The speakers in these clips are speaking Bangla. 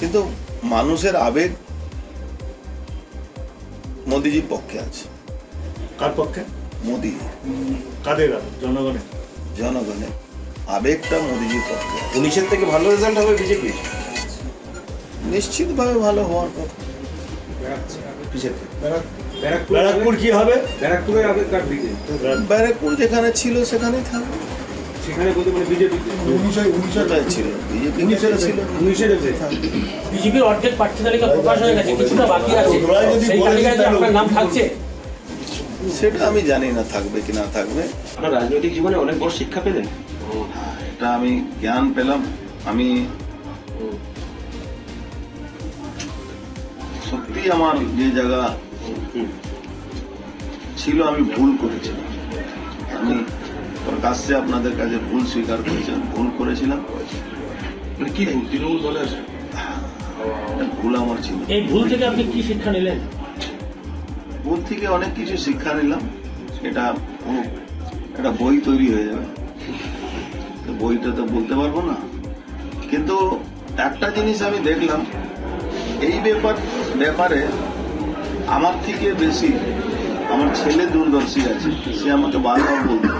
কিন্তু মানুষের আবেগ মোদিজির পক্ষে আছে। কার পক্ষে? মোদি। কাদের জনগণের? জনগণের আবেগটা মোদিজির পক্ষে উনিশের থেকে ভালো রেজাল্ট হবে বিজেপি? নিশ্চিতভাবে ভালো হওয়ার কথা থেকে? ব্যারাকপুর কি হবে? ব্যারাকপুরের কার দিকে? ব্যারাকপুর যেখানে ছিল সেখানেই থাকবে। সেখানে বলতে মানে বিজেপি ছিল। ছিল। বিজেপির অর্ধেক প্রার্থী তালিকা প্রকাশ হয়ে গেছে কিছুটা বাকি আছে। সেই তালিকায় আপনার নাম থাকছে? সেটা আমি জানি না থাকবে কি না থাকবে। আপনার রাজনৈতিক জীবনে অনেক বড় শিক্ষা পেলেন। এটা আমি জ্ঞান পেলাম। আমি সত্যি আমার যে জায়গা ছিল আমি ভুল করেছিলাম আমি প্রকাশ্যে আপনাদের কাছে ভুল স্বীকার করেছিলাম ভুল করেছিলাম। মানে কি ভুল? তৃণমূল দলে আছে। ভুল আমার ছিল। এই ভুল থেকে আপনি কি শিক্ষা নিলেন? ভুল থেকে অনেক কিছু শিক্ষা নিলাম। এটা পুরো একটা বই তৈরি হয়ে যাবে। তো বইটা তো বলতে পারব না। কিন্তু একটা জিনিস আমি দেখলাম এই ব্যাপার ব্যাপারে আমার থেকে বেশি আমার ছেলে দূরদর্শী আছে। সে আমাকে বারবার বলতো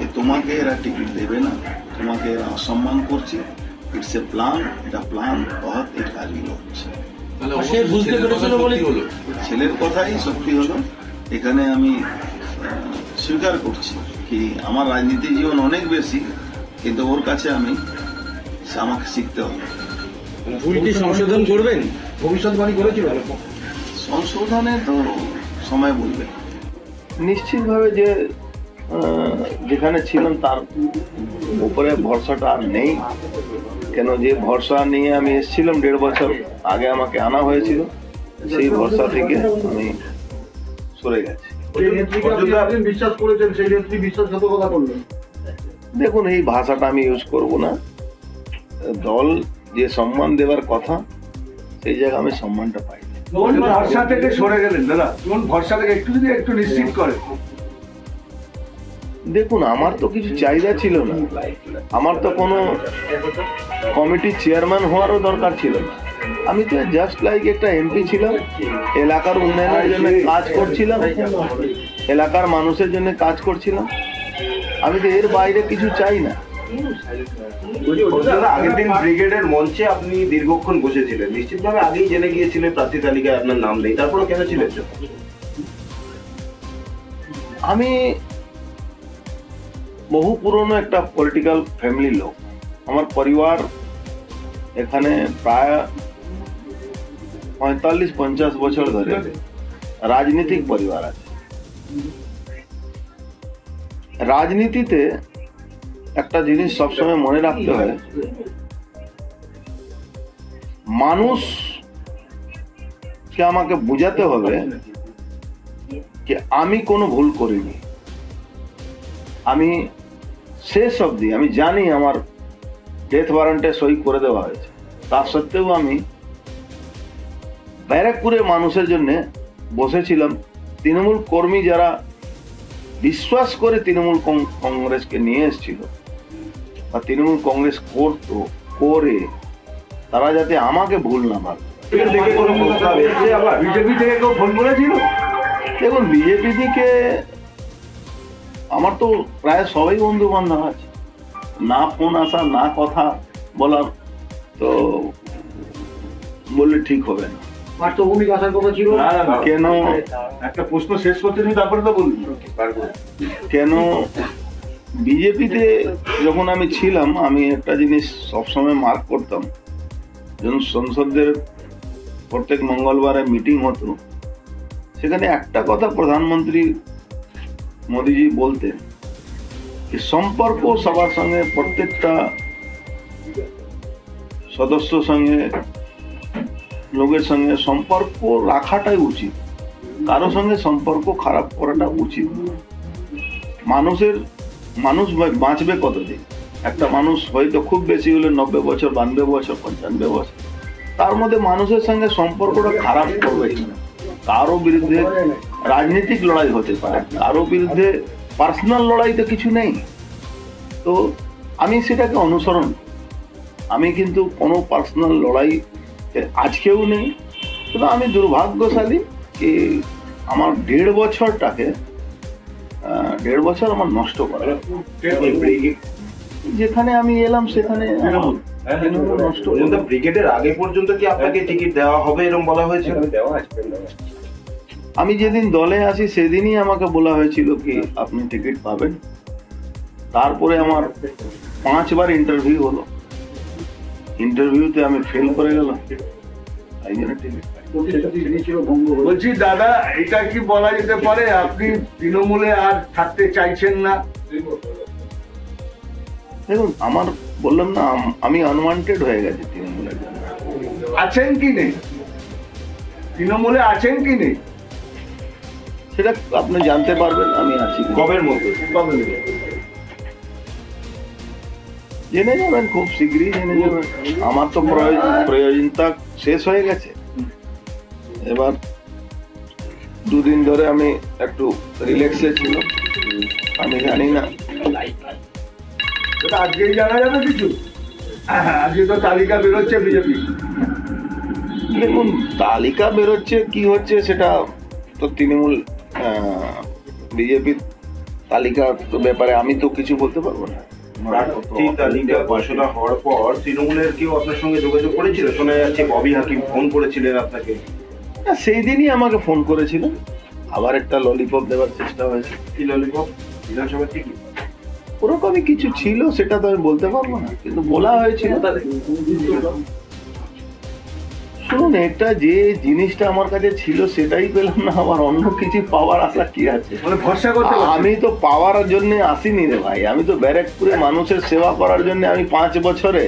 যে তোমাকে এরা টিকিট দেবে না তোমাকে এরা অসম্মান করছে। ইটস এ প্ল্যান এটা প্ল্যান বহুত এই কাজগুলো হচ্ছে। তাহলে আর বুঝতে পেরেছিল হলো। ছেলের কথাই সত্যি হলো। এখানে আমি স্বীকার করছি কি আমার রাজনীতি জীবন অনেক বেশি কিন্তু ওর কাছে আমি সে আমাকে শিখতে হবে। ভুলটি সংশোধন করবেন? ভবিষ্যৎবাণী করেছিল? সংশোধনে তো সময় বলবে। নিশ্চিতভাবে যে যেখানে ছিলাম তার উপরে ভরসাটা আর নেই। কেন যে ভরসা নিয়ে আমি এসেছিলাম দেড় বছর আগে আমাকে আনা হয়েছিল সেই ভরসা থেকে আমি সরে গেছি। দেখুন এই ভাষাটা আমি ইউজ করব না। দল যে সম্মান দেওয়ার কথা সেই জায়গায় আমি সম্মানটা পাই ভরসা থেকে সরে গেলেন দাদা। ভরসা থেকে একটু যদি একটু নিশ্চিত করে। দেখুন আমার তো কিছু চাহিদা ছিল না। আমার তো কোনো কমিটির চেয়ারম্যান হওয়ারও দরকার ছিল না। আমি তো জাস্ট লাইক একটা এমপি ছিলাম এলাকার উন্নয়নের জন্য কাজ করছিলাম এলাকার মানুষের জন্য কাজ করছিলাম। আমি তো এর বাইরে কিছু চাই না। আগের দিন ব্রিগেডের মঞ্চে আপনি দীর্ঘক্ষণ বসেছিলেন। নিশ্চিতভাবে আগেই জেনে গিয়েছিলেন প্রার্থী তালিকায় আপনার নাম নেই। তারপরে কেন ছিলেন? আমি বহু পুরনো একটা পলিটিক্যাল ফ্যামিলির লোক। আমার পরিবার এখানে প্রায় পঁয়তাল্লিশ, পঞ্চাশ বছর ধরে রাজনীতিক পরিবার আছে। রাজনীতিতে একটা জিনিস সবসময় মনে রাখতে হয় মানুষকে আমাকে বোঝাতে হবে যে আমি কোনো ভুল করিনি। আমি শেষ অবধি আমি জানি আমার ডেথ ওয়ারেন্টে সই করে দেওয়া হয়েছে। তা সত্ত্বেও আমি ব্যারাকপুরে মানুষের জন্য বসেছিলাম। তৃণমূল কর্মী যারা বিশ্বাস করে তৃণমূল কংগ্রেসকে নিয়ে এসেছিল বা তৃণমূল কংগ্রেস করতো করে তারা যাতে আমাকে ভুল না ভাবে। থেকে কোনো প্রস্তাব এসেছে আবার? বিজেপি থেকে কেউ ফোন করেছিল দেখুন বিজেপি থেকে আমার তো প্রায় সবাই বন্ধু বান্ধব আছে। না ফোন আসা না কথা বলার তো বললে ঠিক হবে না। পার্থভূমিক আসার কথা ছিল? কেন? একটা প্রশ্ন শেষ করতে দিই তারপরে তো বলুন কেন? বিজেপিতে যখন আমি ছিলাম আমি একটা জিনিস সবসময় মার্ক করতাম। যখন সংসদের প্রত্যেক মঙ্গলবারে মিটিং হতো সেখানে একটা কথা প্রধানমন্ত্রী মোদিজি বলতেন যে সম্পর্ক সবার সঙ্গে, প্রত্যেকটা সদস্য সঙ্গে, লোকের সঙ্গে সম্পর্ক রাখাটাই উচিত। কারও সঙ্গে সম্পর্ক খারাপ করাটা উচিত মানুষের, মানুষ বাঁচবে কতদিন? একটা মানুষ হয়তো খুব বেশি হলে নব্বই বছর বানবে বছর পঞ্চানবে বছর। তার মধ্যে মানুষের সঙ্গে সম্পর্কটা খারাপ করবে কারও বিরুদ্ধে রাজনৈতিক লড়াই হতে পারে। কারও বিরুদ্ধে পার্সোনাল লড়াই তো কিছু নেই। তো আমি সেটাকে অনুসরণ করি। আমি কিন্তু কোনো পার্সোনাল লড়াই আজকেও নেই। কিন্তু আমি দুর্ভাগ্যশালী যে আমার দেড় বছরটাকে দেড় বছর আমার নষ্ট করা যেখানে আমি এলাম সেখানে নষ্ট ব্রিগেডের আগে পর্যন্ত কি আপনাকে টিকিট দেওয়া হবে এরকম বলা হয়েছিল আমি যেদিন দলে আসি সেদিনই আমাকে বলা হয়েছিল কি আপনি টিকিট পাবেন। তারপরে আমার পাঁচবার ইন্টারভিউ হলো। ইন্টারভিউতে আমি ফেল করে গেলাম। তাই জন্য টিকিট বলছি দাদা এটা কি বলা যেতে পারে? আপনি তৃণমূলে আর থাকতে চাইছেন না? দেখুন আমার বললাম না আমি আনওয়ান্টেড হয়ে গেছি তৃণমূলের জন্য। আছেন কি নেই? তৃণমূলে আছেন কি নেই? সেটা আপনি জানতে পারবেন আমি আছি। কবের মধ্যে? জেনে যাবেন খুব শীঘ্রই জেনে যাবেন। আমার তো প্রয়োজন প্রয়োজনতা শেষ হয়ে গেছে। এবার দুদিন ধরে আমি একটু রিল্যাক্সে ছিল আমি জানি না। আজকেই জানা যাবে কিছু। হ্যাঁ, আজকে তো তালিকা বেরোচ্ছে বিজেপি। দেখুন তালিকা বেরোচ্ছে কি হচ্ছে সেটা তো তৃণমূল বিজেপির তালিকা ব্যাপারে আমি তো কিছু বলতে পারব না। প্রার্থী তালিকা ঘোষণা হওয়ার পর তৃণমূলের কেউ আপনার সঙ্গে যোগাযোগ করেছিল? শোনা যাচ্ছে ববি হাকিম ফোন করেছিলেন আপনাকে। না, সেই দিনই আমাকে ফোন করেছিল। আবার একটা ললিপপ দেওয়ার চেষ্টা হয়েছে। কি ললিপপ বিধানসভা থেকে ওরকমই কিছু ছিল সেটা তো আমি বলতে পারব না। কিন্তু বলা হয়েছিল। শুনুন এটা যে জিনিসটা আমার কাছে ছিল সেটাই পেলাম না আমার অন্য কিছু পাওয়ার আশা কি আছে? মানে ভরসা করতে আমি তো পাওয়ার জন্য আসিনি রে ভাই। আমি তো ব্যারাকপুরে মানুষের সেবা করার জন্য আমি পাঁচ বছরে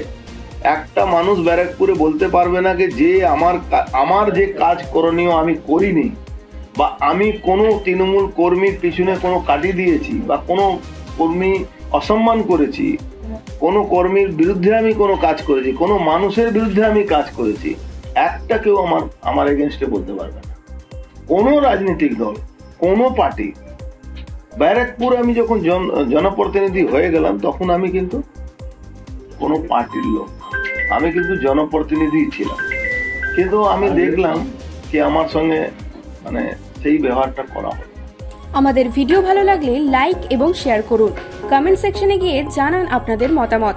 একটা মানুষ ব্যারাকপুরে বলতে পারবে না যে যে আমার আমার যে কাজ করণীয় আমি করিনি বা আমি কোনো তৃণমূল কর্মীর পিছনে কোনো কাটি দিয়েছি বা কোনো কর্মী অসম্মান করেছি কোনো কর্মীর বিরুদ্ধে আমি কোনো কাজ করেছি কোনো মানুষের বিরুদ্ধে আমি কাজ করেছি একটা কেউ আমার আমার এগেনস্টে বলতে পারবে না। কোনো রাজনৈতিক দল কোনো পার্টি ব্যারাকপুর আমি যখন জন জনপ্রতিনিধি হয়ে গেলাম তখন আমি কিন্তু কোনো পার্টির লোক আমি কিন্তু জনপ্রতিনিধি ছিলাম। কিন্তু আমি দেখলাম কি আমার সঙ্গে মানে সেই ব্যবহারটা করা হয়। আমাদের ভিডিও ভালো লাগলে লাইক এবং শেয়ার করুন। কমেন্ট সেকশনে গিয়ে জানান আপনাদের মতামত।